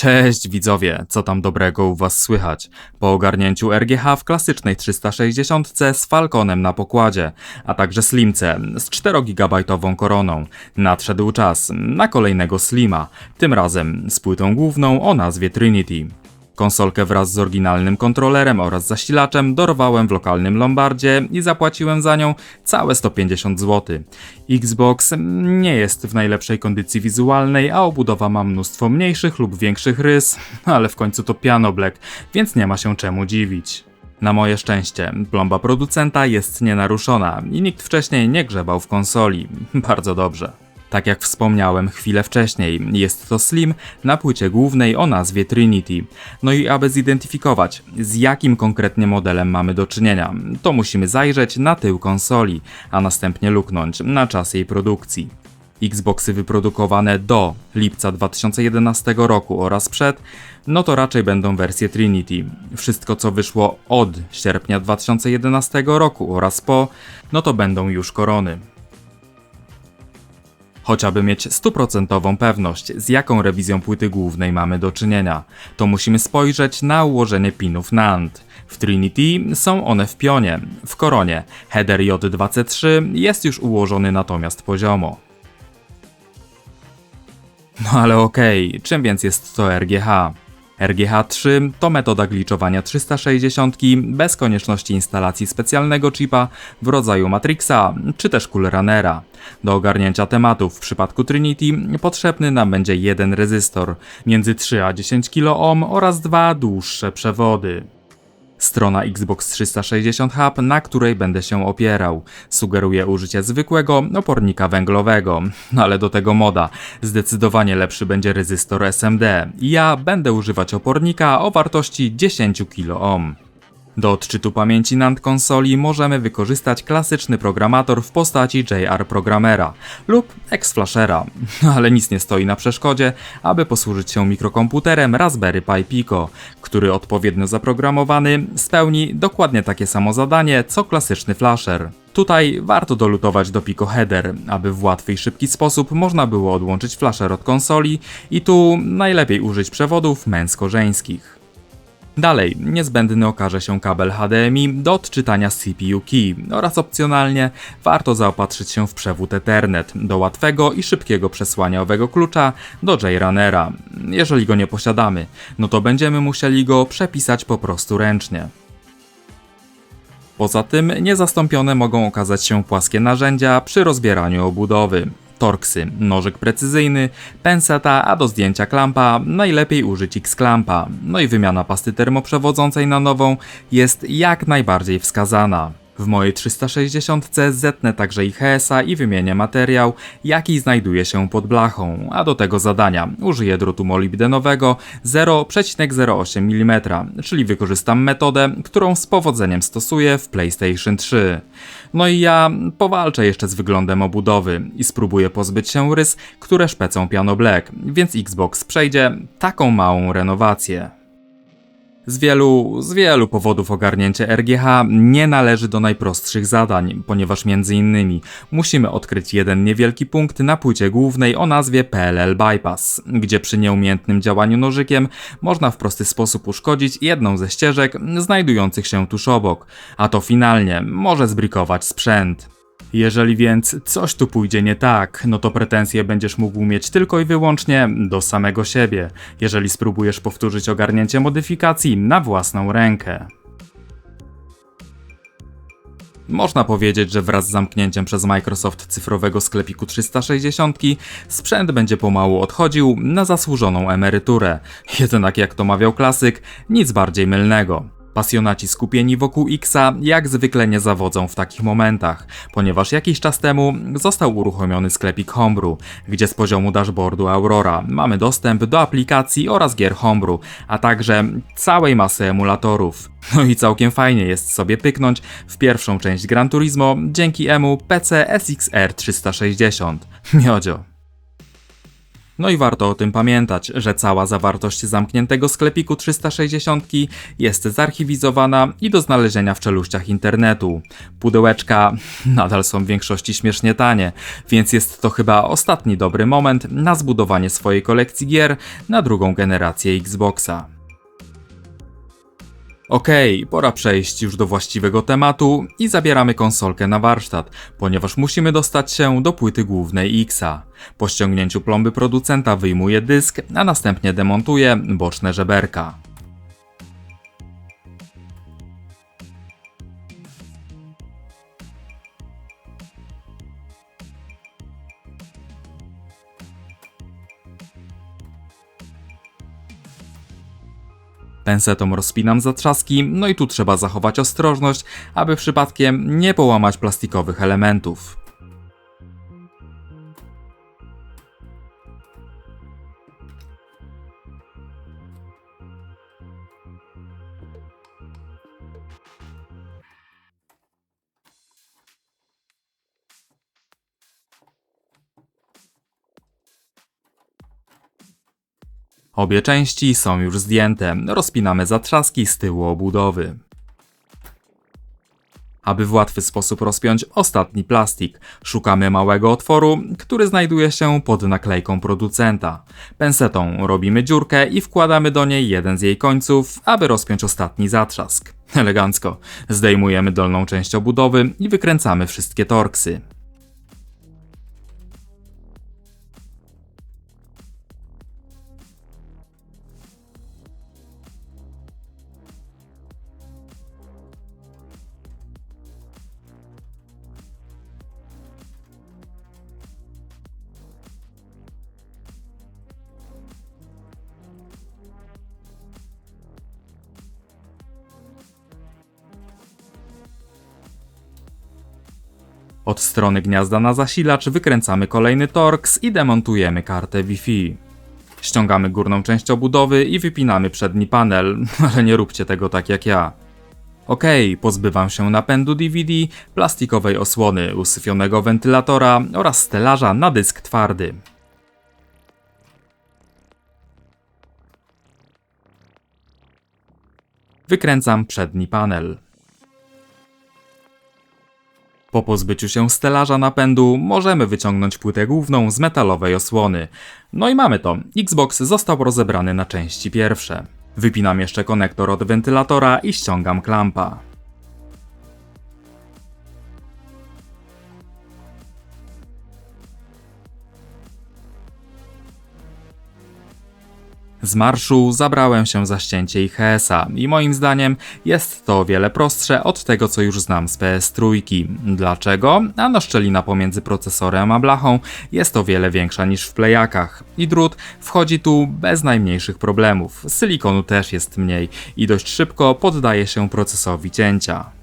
Cześć widzowie, co tam dobrego u was słychać? Po ogarnięciu RGH w klasycznej 360 z Falconem na pokładzie, a także Slimce z 4-gigabajtową koroną, nadszedł czas na kolejnego Slima, tym razem z płytą główną o nazwie Trinity. Konsolkę wraz z oryginalnym kontrolerem oraz zasilaczem dorwałem w lokalnym Lombardzie i zapłaciłem za nią całe 150 zł. Xbox nie jest w najlepszej kondycji wizualnej, a obudowa ma mnóstwo mniejszych lub większych rys, ale w końcu to piano black, więc nie ma się czemu dziwić. Na moje szczęście, plomba producenta jest nienaruszona i nikt wcześniej nie grzebał w konsoli. Bardzo dobrze. Tak jak wspomniałem chwilę wcześniej, jest to Slim na płycie głównej o nazwie Trinity. No i aby zidentyfikować, z jakim konkretnie modelem mamy do czynienia, to musimy zajrzeć na tył konsoli, a następnie luknąć na czas jej produkcji. Xboxy wyprodukowane do lipca 2011 roku oraz przed, no to raczej będą wersje Trinity. Wszystko co wyszło od sierpnia 2011 roku oraz po, no to będą już korony. Chociaby mieć stuprocentową pewność, z jaką rewizją płyty głównej mamy do czynienia, to musimy spojrzeć na ułożenie pinów NAND. W Trinity są one w pionie, w koronie. Header J2C3 jest już ułożony natomiast poziomo. No ale okej, czym więc jest to RGH? RGH3 to metoda gliczowania 360 bez konieczności instalacji specjalnego chipa w rodzaju Matrixa czy też Coolrunnera. Do ogarnięcia tematu w przypadku Trinity potrzebny nam będzie jeden rezystor między 3 a 10 kΩ oraz dwa dłuższe przewody. Strona Xbox 360 Hub, na której będę się opierał. Sugeruje użycie zwykłego opornika węglowego, no ale do tego moda. Zdecydowanie lepszy będzie rezystor SMD. Ja będę używać opornika o wartości 10 kΩ. Do odczytu pamięci NAND konsoli możemy wykorzystać klasyczny programator w postaci JR Programmera lub Exflashera, no ale nic nie stoi na przeszkodzie, aby posłużyć się mikrokomputerem Raspberry Pi Pico, który odpowiednio zaprogramowany spełni dokładnie takie samo zadanie co klasyczny flasher. Tutaj warto dolutować do Pico Header, aby w łatwy i szybki sposób można było odłączyć flasher od konsoli i tu najlepiej użyć przewodów męsko-żeńskich. Dalej, niezbędny okaże się kabel HDMI do odczytania CPU key oraz opcjonalnie warto zaopatrzyć się w przewód Ethernet do łatwego i szybkiego przesłania owego klucza do JRunnera. Jeżeli go nie posiadamy, no to będziemy musieli go przepisać po prostu ręcznie. Poza tym niezastąpione mogą okazać się płaskie narzędzia przy rozbieraniu obudowy. Torksy, nożyk precyzyjny, penseta, a do zdjęcia klampa najlepiej użyć X-klampa. No i wymiana pasty termoprzewodzącej na nową jest jak najbardziej wskazana. W mojej 360 zetnę także IHS-a i wymienię materiał, jaki znajduje się pod blachą, a do tego zadania użyję drutu molibdenowego 0,08 mm, czyli wykorzystam metodę, którą z powodzeniem stosuję w PlayStation 3. No i ja powalczę jeszcze z wyglądem obudowy i spróbuję pozbyć się rys, które szpecą piano black, więc Xbox przejdzie taką małą renowację. Z wielu, z wielu powodów ogarnięcie RGH nie należy do najprostszych zadań, ponieważ innymi musimy odkryć jeden niewielki punkt na płycie głównej o nazwie PLL Bypass, gdzie przy nieumiejętnym działaniu nożykiem można w prosty sposób uszkodzić jedną ze ścieżek znajdujących się tuż obok, a to finalnie może zbrikować sprzęt. Jeżeli więc coś tu pójdzie nie tak, no to pretensje będziesz mógł mieć tylko i wyłącznie do samego siebie, jeżeli spróbujesz powtórzyć ogarnięcie modyfikacji na własną rękę. Można powiedzieć, że wraz z zamknięciem przez Microsoft cyfrowego sklepiku 360 sprzęt będzie pomału odchodził na zasłużoną emeryturę. Jednak jak to mawiał klasyk, nic bardziej mylnego. Pasjonaci skupieni wokół Xa jak zwykle nie zawodzą w takich momentach, ponieważ jakiś czas temu został uruchomiony sklepik Homebrew, gdzie z poziomu dashboardu Aurora mamy dostęp do aplikacji oraz gier Homebrew, a także całej masy emulatorów. No i całkiem fajnie jest sobie pyknąć w pierwszą część Gran Turismo dzięki emu PC SXR 360. Miodzio. No i warto o tym pamiętać, że cała zawartość zamkniętego sklepiku 360 jest zarchiwizowana i do znalezienia w czeluściach internetu. Pudełeczka nadal są w większości śmiesznie tanie, więc jest to chyba ostatni dobry moment na zbudowanie swojej kolekcji gier na drugą generację Xboxa. Okej, pora przejść już do właściwego tematu i zabieramy konsolkę na warsztat, ponieważ musimy dostać się do płyty głównej Xa. Po ściągnięciu plomby producenta wyjmuję dysk, a następnie demontuję boczne żeberka. Pensetą rozpinam zatrzaski, no i tu trzeba zachować ostrożność, aby przypadkiem nie połamać plastikowych elementów. Obie części są już zdjęte, rozpinamy zatrzaski z tyłu obudowy. Aby w łatwy sposób rozpiąć ostatni plastik, szukamy małego otworu, który znajduje się pod naklejką producenta. Pensetą robimy dziurkę i wkładamy do niej jeden z jej końców, aby rozpiąć ostatni zatrzask. Elegancko. Zdejmujemy dolną część obudowy i wykręcamy wszystkie torksy. Od strony gniazda na zasilacz wykręcamy kolejny torks i demontujemy kartę Wi-Fi. Ściągamy górną część obudowy i wypinamy przedni panel, ale nie róbcie tego tak jak ja. Ok, pozbywam się napędu DVD, plastikowej osłony, usyfionego wentylatora oraz stelaża na dysk twardy. Wykręcam przedni panel. Po pozbyciu się stelaża napędu możemy wyciągnąć płytę główną z metalowej osłony. No i mamy to. Xbox został rozebrany na części pierwsze. Wypinam jeszcze konektor od wentylatora i ściągam klampa. Z marszu zabrałem się za ścięcie IHS-a i moim zdaniem jest to o wiele prostsze od tego, co już znam z PS3. Dlaczego? Ano szczelina pomiędzy procesorem a blachą jest o wiele większa niż w plejakach i drut wchodzi tu bez najmniejszych problemów. Silikonu też jest mniej i dość szybko poddaje się procesowi cięcia.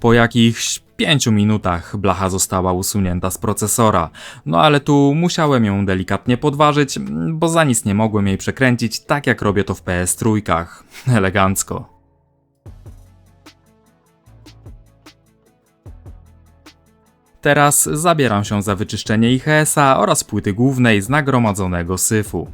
Po jakichś 5 minutach blacha została usunięta z procesora, no ale tu musiałem ją delikatnie podważyć, bo za nic nie mogłem jej przekręcić tak jak robię to w PS3. Elegancko. Teraz zabieram się za wyczyszczenie IHS-a oraz płyty głównej z nagromadzonego syfu.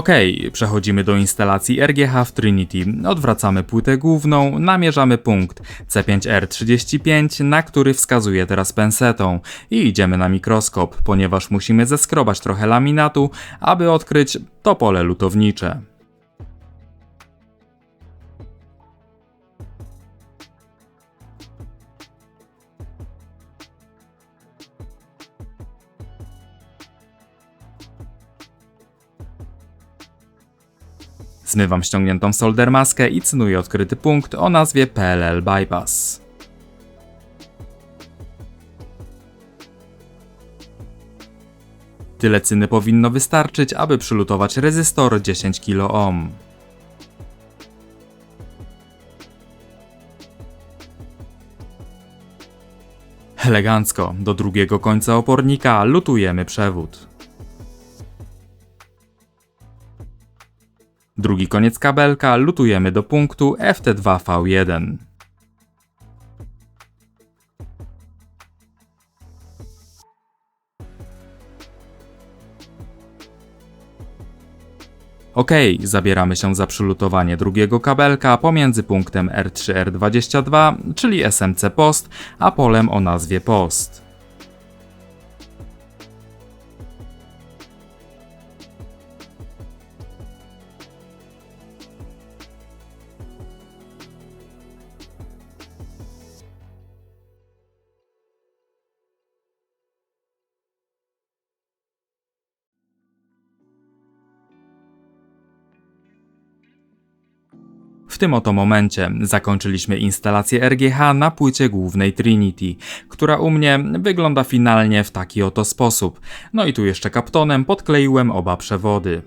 Ok, przechodzimy do instalacji RGH w Trinity. Odwracamy płytę główną, namierzamy punkt C5R35, na który wskazuje teraz pensetą i idziemy na mikroskop, ponieważ musimy zeskrobać trochę laminatu, aby odkryć to pole lutownicze. Zmywam ściągniętą solder maskę i cynuję odkryty punkt o nazwie PLL Bypass. Tyle cyny powinno wystarczyć, aby przylutować rezystor 10 kΩ. Elegancko, do drugiego końca opornika lutujemy przewód. Drugi koniec kabelka lutujemy do punktu FT2V1. Ok, zabieramy się za przylutowanie drugiego kabelka pomiędzy punktem R3R22, czyli SMC Post, a polem o nazwie Post. Tym oto momencie zakończyliśmy instalację RGH na płycie głównej Trinity, która u mnie wygląda finalnie w taki oto sposób. No i tu jeszcze kaptonem podkleiłem oba przewody.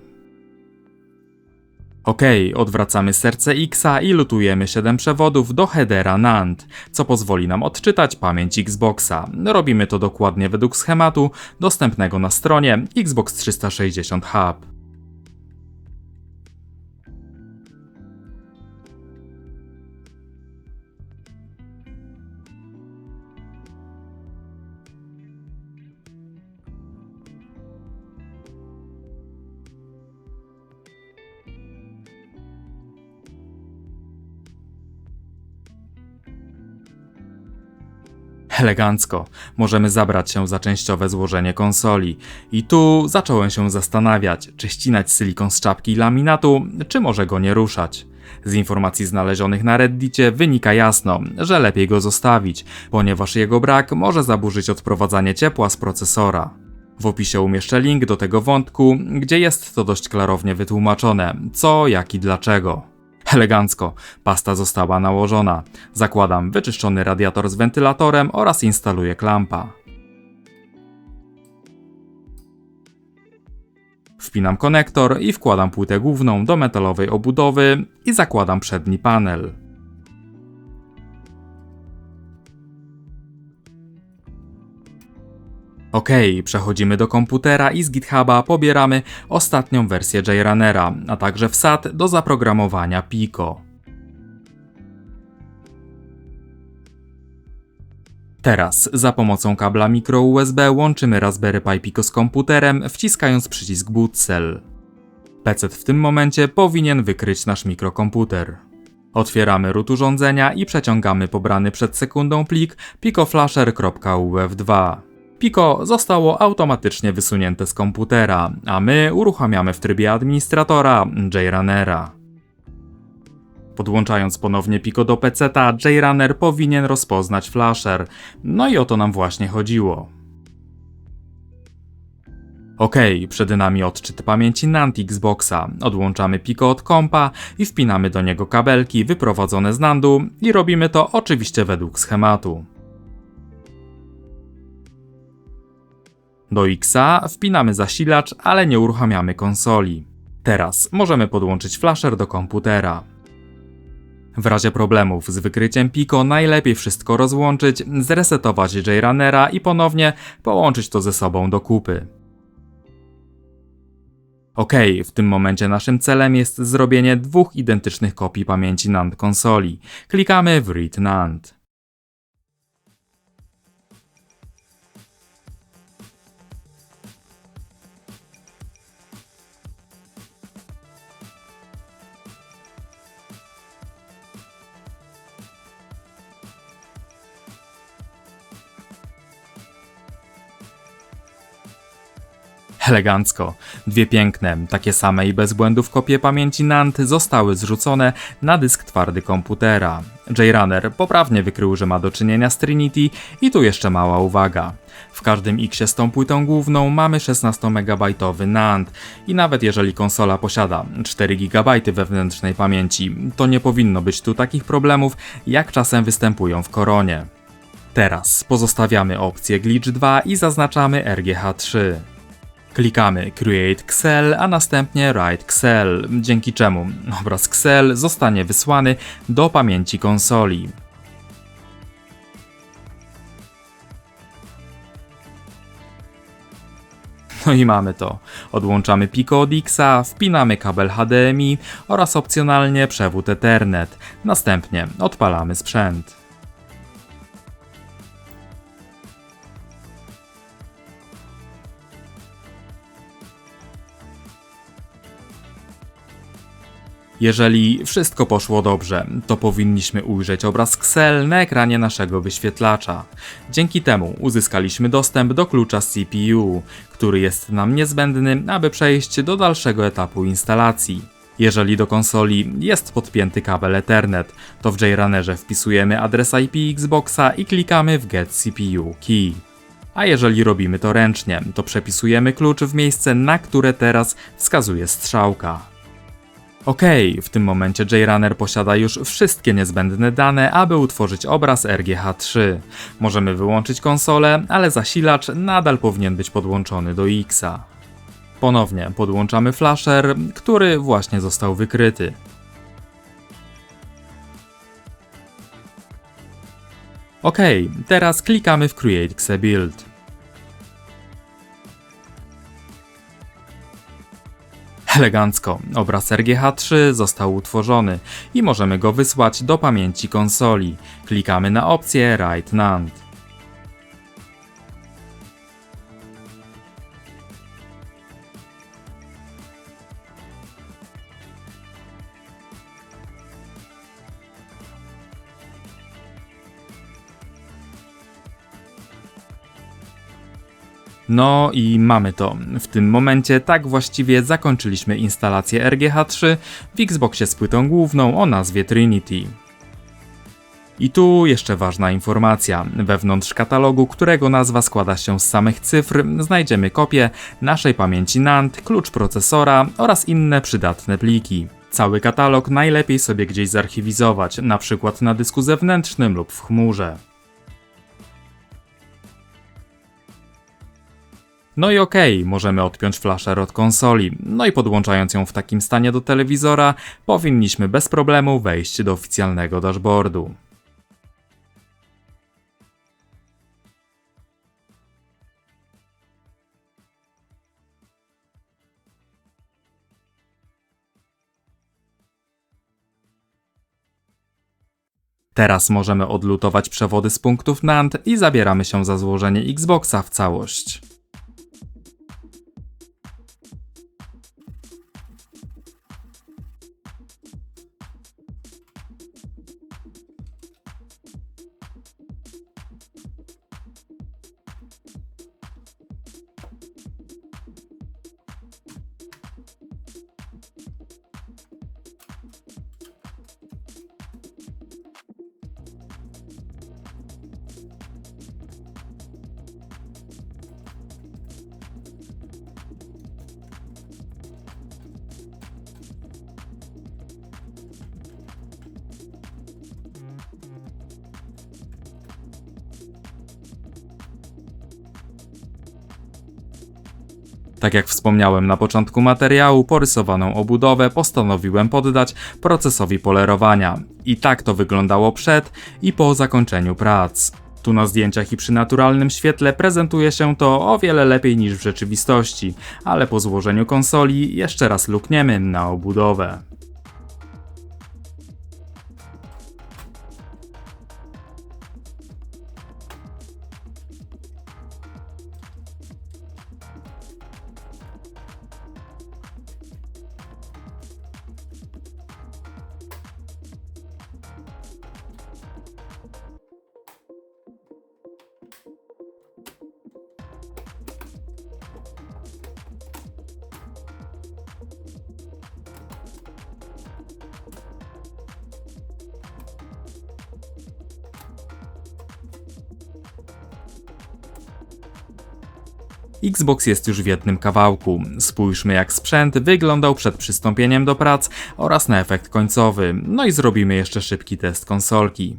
Ok, odwracamy serce Xa i lutujemy 7 przewodów do headera NAND, co pozwoli nam odczytać pamięć Xboxa. Robimy to dokładnie według schematu dostępnego na stronie Xbox 360 Hub. Elegancko, możemy zabrać się za częściowe złożenie konsoli. I tu zacząłem się zastanawiać, czy ścinać silikon z czapki laminatu, czy może go nie ruszać. Z informacji znalezionych na Reddicie wynika jasno, że lepiej go zostawić, ponieważ jego brak może zaburzyć odprowadzanie ciepła z procesora. W opisie umieszczę link do tego wątku, gdzie jest to dość klarownie wytłumaczone, co, jak i dlaczego. Elegancko, pasta została nałożona. Zakładam wyczyszczony radiator z wentylatorem oraz instaluję klampa. Wpinam konektor i wkładam płytę główną do metalowej obudowy i zakładam przedni panel. Ok, przechodzimy do komputera i z GitHuba pobieramy ostatnią wersję JRunnera, a także wsad do zaprogramowania Pico. Teraz za pomocą kabla mikro USB łączymy Raspberry Pi Pico z komputerem, wciskając przycisk Boot Cell. PC w tym momencie powinien wykryć nasz mikrokomputer. Otwieramy root urządzenia i przeciągamy pobrany przed sekundą plik picoflasher.uf2. Pico zostało automatycznie wysunięte z komputera, a my uruchamiamy w trybie administratora JRunnera. Podłączając ponownie Pico do PC-ta, JRunner powinien rozpoznać flasher. No i o to nam właśnie chodziło. Ok, przed nami odczyt pamięci NAND Xboxa. Odłączamy Pico od kompa i wpinamy do niego kabelki wyprowadzone z NANDu i robimy to oczywiście według schematu. Do Xa wpinamy zasilacz, ale nie uruchamiamy konsoli. Teraz możemy podłączyć flasher do komputera. W razie problemów z wykryciem Pico najlepiej wszystko rozłączyć, zresetować JRunnera i ponownie połączyć to ze sobą do kupy. Ok, w tym momencie naszym celem jest zrobienie dwóch identycznych kopii pamięci NAND konsoli. Klikamy w Read NAND. Elegancko. Dwie piękne, takie same i bez błędów kopie pamięci NAND zostały zrzucone na dysk twardy komputera. JRunner poprawnie wykrył, że ma do czynienia z Trinity i tu jeszcze mała uwaga. W każdym X z tą płytą główną mamy 16 MB NAND i nawet jeżeli konsola posiada 4 GB wewnętrznej pamięci, to nie powinno być tu takich problemów, jak czasem występują w koronie. Teraz pozostawiamy opcję Glitch 2 i zaznaczamy RGH3. Klikamy Create Excel, a następnie Write Excel, dzięki czemu obraz Excel zostanie wysłany do pamięci konsoli. No i mamy to. Odłączamy Pico od Xa, wpinamy kabel HDMI oraz opcjonalnie przewód Ethernet. Następnie odpalamy sprzęt. Jeżeli wszystko poszło dobrze, to powinniśmy ujrzeć obraz Excel na ekranie naszego wyświetlacza. Dzięki temu uzyskaliśmy dostęp do klucza CPU, który jest nam niezbędny, aby przejść do dalszego etapu instalacji. Jeżeli do konsoli jest podpięty kabel Ethernet, to w JRunnerze wpisujemy adres IP Xboxa i klikamy w Get CPU Key. A jeżeli robimy to ręcznie, to przepisujemy klucz w miejsce, na które teraz wskazuje strzałka. Okej, w tym momencie JRunner posiada już wszystkie niezbędne dane, aby utworzyć obraz RGH3. Możemy wyłączyć konsolę, ale zasilacz nadal powinien być podłączony do Xa. Ponownie podłączamy flasher, który właśnie został wykryty. Ok, teraz klikamy w Create Xe Build. Elegancko, obraz RGH3 został utworzony i możemy go wysłać do pamięci konsoli. Klikamy na opcję Write NAND. No i mamy to. W tym momencie tak właściwie zakończyliśmy instalację RGH3 w Xboxie z płytą główną o nazwie Trinity. I tu jeszcze ważna informacja. Wewnątrz katalogu, którego nazwa składa się z samych cyfr, znajdziemy kopię naszej pamięci NAND, klucz procesora oraz inne przydatne pliki. Cały katalog najlepiej sobie gdzieś zarchiwizować, na przykład na dysku zewnętrznym lub w chmurze. No i okej, możemy odpiąć flasher od konsoli. No i podłączając ją w takim stanie do telewizora, powinniśmy bez problemu wejść do oficjalnego dashboardu. Teraz możemy odlutować przewody z punktów NAND i zabieramy się za złożenie Xboxa w całość. Tak jak wspomniałem na początku materiału, porysowaną obudowę postanowiłem poddać procesowi polerowania. I tak to wyglądało przed i po zakończeniu prac. Tu na zdjęciach i przy naturalnym świetle prezentuje się to o wiele lepiej niż w rzeczywistości, ale po złożeniu konsoli jeszcze raz lukniemy na obudowę. Xbox jest już w jednym kawałku. Spójrzmy jak sprzęt wyglądał przed przystąpieniem do prac oraz na efekt końcowy. No i zrobimy jeszcze szybki test konsolki.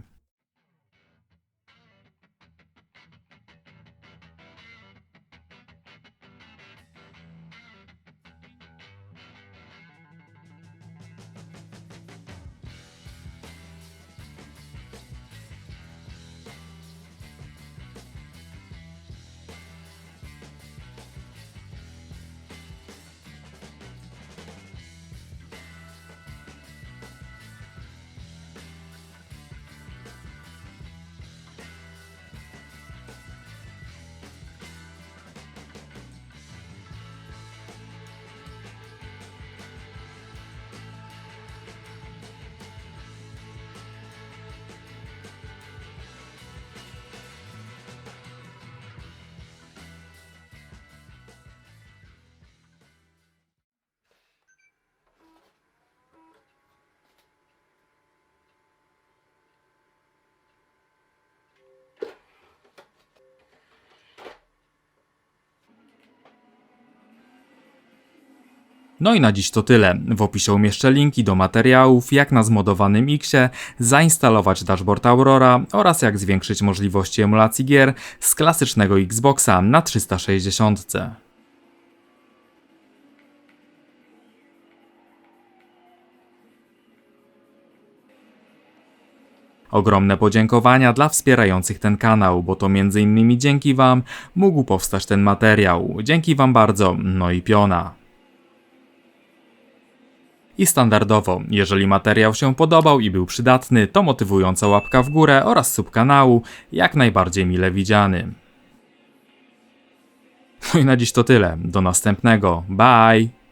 No i na dziś to tyle. W opisie umieszczę linki do materiałów, jak na zmodowanym Xie zainstalować dashboard Aurora oraz jak zwiększyć możliwości emulacji gier z klasycznego Xboxa na 360. Ogromne podziękowania dla wspierających ten kanał, bo to m.in. dzięki Wam mógł powstać ten materiał. Dzięki Wam bardzo, no i piona. I standardowo, jeżeli materiał się podobał i był przydatny, to motywująca łapka w górę oraz sub kanału, jak najbardziej mile widziany. No i na dziś to tyle. Do następnego. Bye!